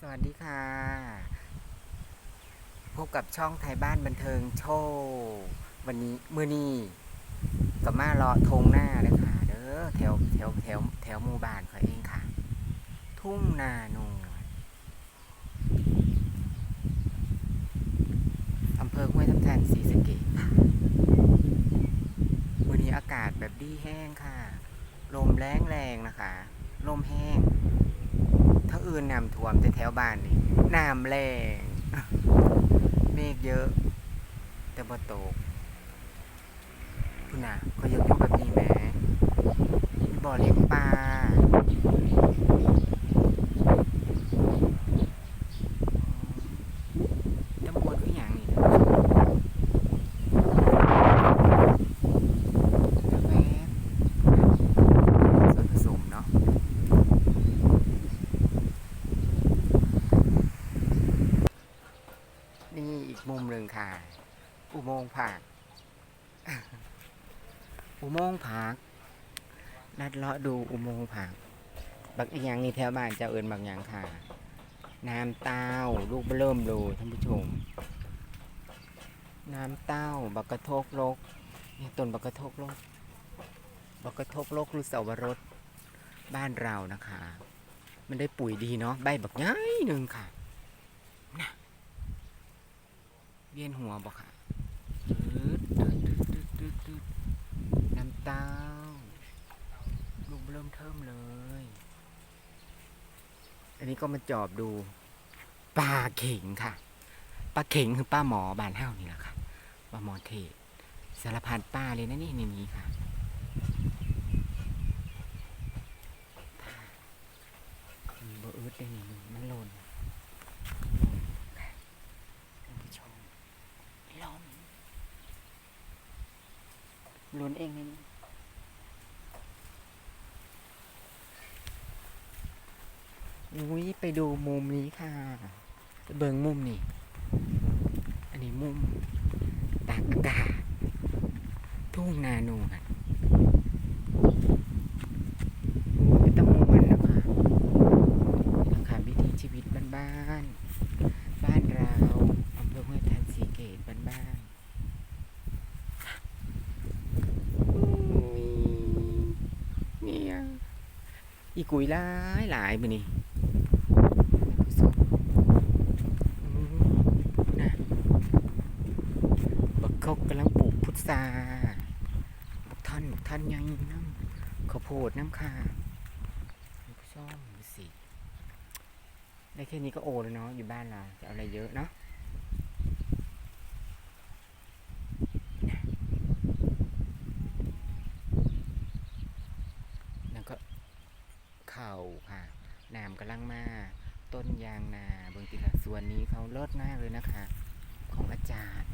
สวัสดีค่ะ พบกับช่องไทยบ้านบันเทิงโชว์วันนี้มือนี้ก็มารอทงหน้าเด้อค่ะเด้อแถวแถวแถวแถวหมู่บ้านเขาเองค่ะ ทุ่งนาโนนอำเภอห้วยทับทันศรีสะเกษค่ะวันนี้อากาศแบบดีแห้งค่ะ ลมแรงแรงนะคะ ลมแห้ง อื่นน้ำท่วมแต่แถวบ้านนี่น้ำแรงเมฆเยอะ แต่บ่ตกคุณน่ะก็ยังอยู่แบบนี้แหมบ่อเลี้ยงปลาตำบลคืออย่างนี้นะกาแฟส่วนผสมเนาะ นี่อีกมุมหนึ่งค่ะ อุโมงค์ผัก อุโมงค์ผักลัดเลาะดูอุโมงค์ผัก บักอีหยังนี่แถวบ้านเจ้าเอิญบางอย่างค่ะ น้ำเต้าลูกเริ่มโลท่านผู้ชม น้ำเต้าบักกระทกลกนี่ต้นบักกระทกลก บักกระทกลกรือเสาวรสบ้านเรานะคะ มันได้ปุ๋ยดีเนาะใบบักย้ายหนึ่งค่ะเวียนหัวบอกค่ะตืดตืดตืดตืดตืดตืดน้ำ เต้าลูกเริ่มเทิมเลย อันนี้ก็มาจอบดูปลาเข่งค่ะปลาเข่งคือป้าหมอบานเฮ้านี่แหละค่ะป้าหมอเทศสารพัดป้าเลยนะนี่ในนี้ค่ะมีบ่อึดได้นี่มันหล่นค่ะท่นผู้ชมล้นล้นเองนี่ อุ้ยไปดูมุมนี้ค่ะไปเบิงมุมนี่ อันนี้มุมตากอากาศทุ่งนาโนกันเป็นตะมุมมันนะคะนี่แหละค่ะวิถีชีวิตบ้านๆ บ้านเราอำเภอห้วยทันสีเกตบ้านๆอุ้ยเนี่ยอีกุยหลายหลายมือนี่นะบักเขากำลัง ปลูกพุทราบักท่อนบักท่อนยังน้ำข้าวโพดน้ำค่ะผู้ชมสิได้แค่นี้ก็โอแล้วเนาะอยู่บ้านเราจะเอาอะไรเยอะเนาะแล้วก็เข่าค่ะน้ำกำลังมาต้นยางนาเบางทีค่ะส่วนนี้เขาเลิศมากเลยนะคะ ของอาจารย์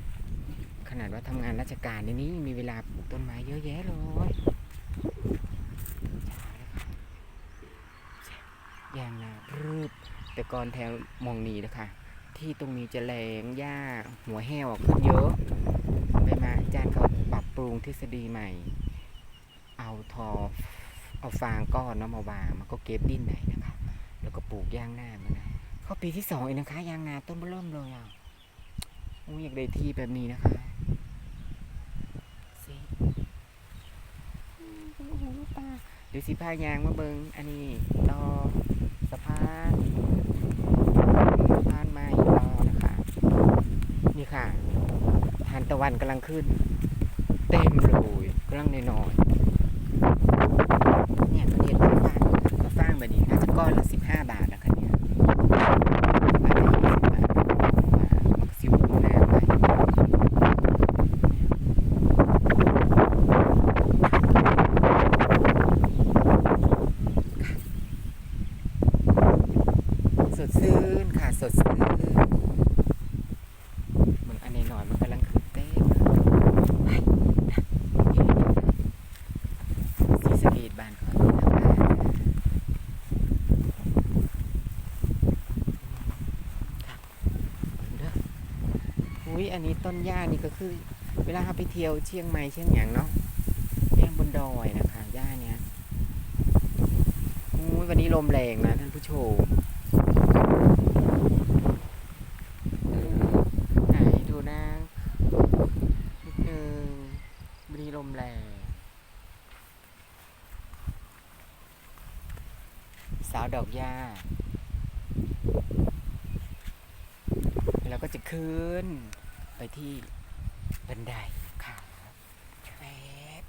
ขนาดว่าทำงานราชการในนี้มีเวลาปลูกต้นไม้เยอะแยะเลยยางนารืบแต่ก่อนแถวมองนีนะคะที่ตรงนี้จะแรงหญ้าหัวแห้วขึ้นเยอะไปมาอาจารย์เขาปรับปรุงทฤษฎีใหม่ เอาทอเอาฟางก้อนเนาะมาวางมันก็เก็บดินไหนนะคะ แล้วก็ปลูกยางนามันนะเข้าปีที่สองเองนะคะยางนาต้นเริ่มเลยอะ โอ้ยอยากได้ที่แบบนี้นะคะสิอืมโอ้โหปลาเดี๋ยวสิพายางมาเบิงอันนี้ต่อสะพานสะพานไม้ต่อนะคะ นี่ค่ะทานตะวันกำลังขึ้น เต็มเลยกำลังน้อยๆ อุ้ยอันนี้ต้นหญ้านี่ก็คือ เวลาเราไปเที่ยวเชียงใหม่เชียงหยางเนาะย่างบนดอยนะคะหญ้าเนี้ยอุ้ยวันนี้ลมแรงนะท่านผู้ชมไหนดูนะนิดนึงวันนี้ลมแรงสาวดอกหญ้าแล้วก็จะคืน ไปที่บันไดค่ะแป๊บ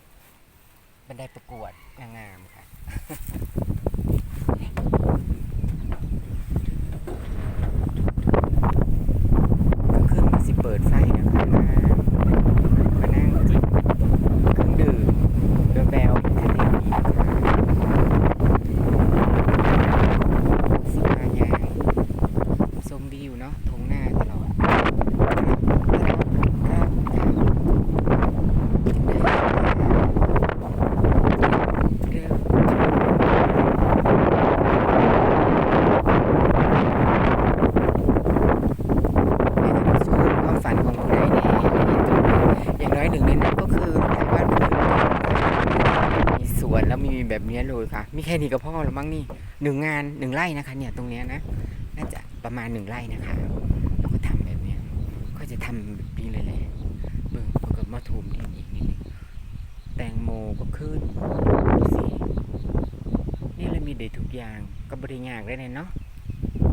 บันไดประกวดนางงามค่ะก็คือมันสิเปิดไฟนะคะมามานั่งจิบเครื่องดื่มเรือแบลอยู่แถวนี้นะคะสิมายางชมวิวเนาะทงหน้าตลอดครับเร็ว ในที่สุดความฝันของผู้ใดเนี่ยอย่างน้อยหนึ่งในนั้นก็คือทางบ้านคือมีสวน แบบนี้เลยค่ะ มีแค่นี้ก็พอแล้วมั้งนี่หนึ่งงานหนึ่งไร่นะคะ เนี่ยตรงเนี้ยนะน่าจะประมาณหนึ่งไร่นะคะแล้วก็ทำแบบเนี้ยก็จะทำแบบนี้เลยแหละเบิ่งแล้วก็มาถูมดินอีกนิดนึงแตงโมก็ขึ้นสินี่เรามีเด็ดทุกอย่างก็บริยากได้เลยเนาะ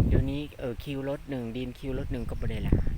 เดี๋ยวนี้เออคิวรถหนึ่งดินคิวรถหนึ่งก็ไม่ได้ละเ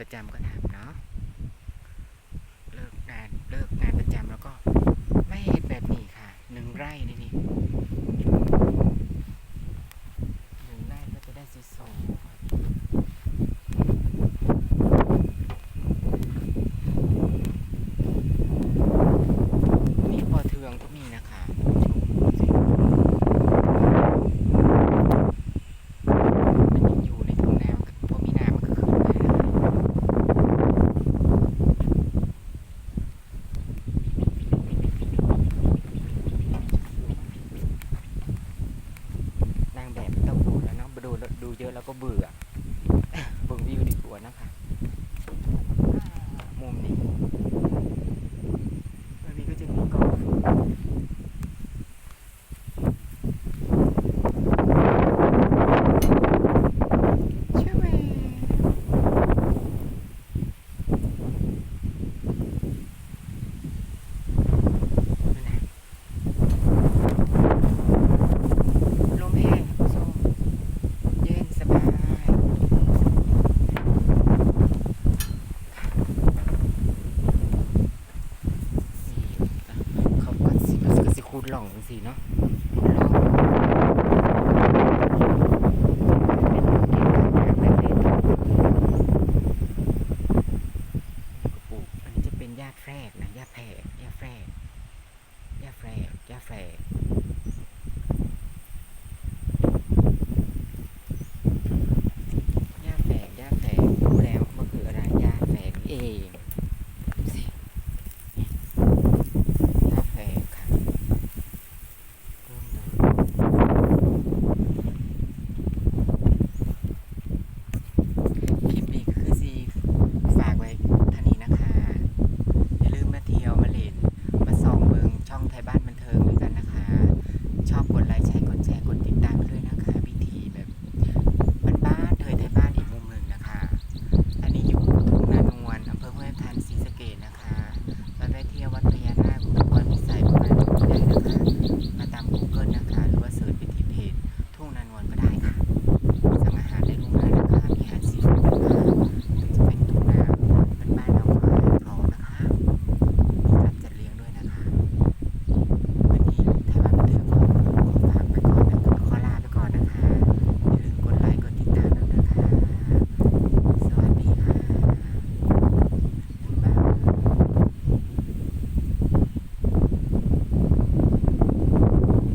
ประจำก็ทำเนาะเลิกงานเลิกงานประจำแล้วก็ไม่เห็นแบบนี้ค่ะหนึ่งไร่นี่นี่